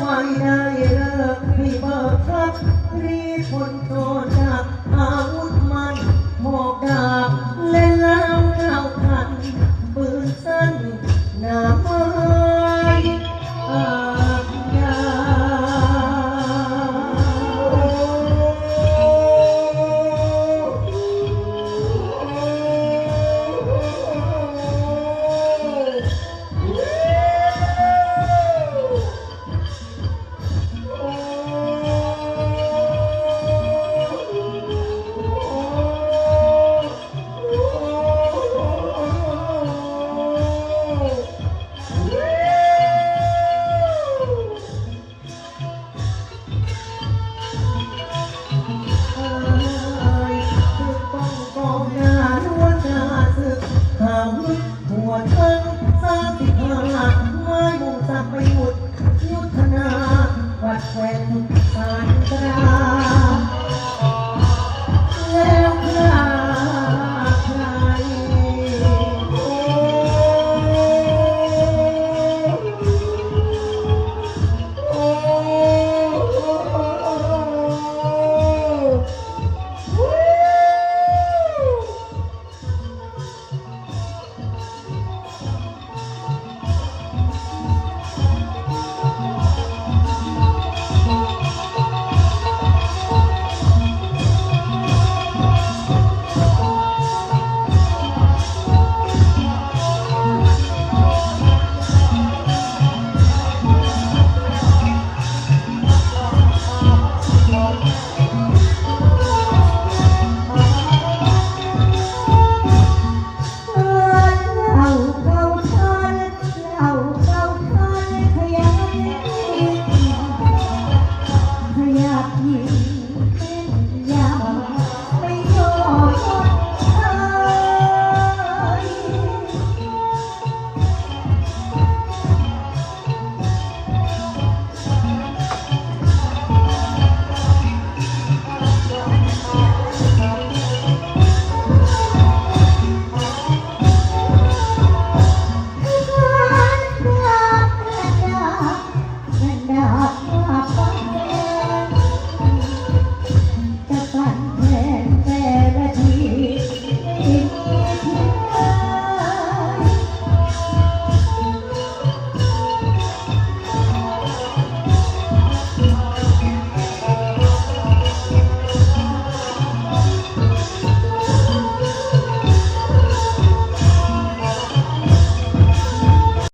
ไว้ได้เลิกรีบบังคับรีบคนโตามหัวทั้งสามสิบห้าไม้มุงจักไปหมดยุทธนาวัดแควน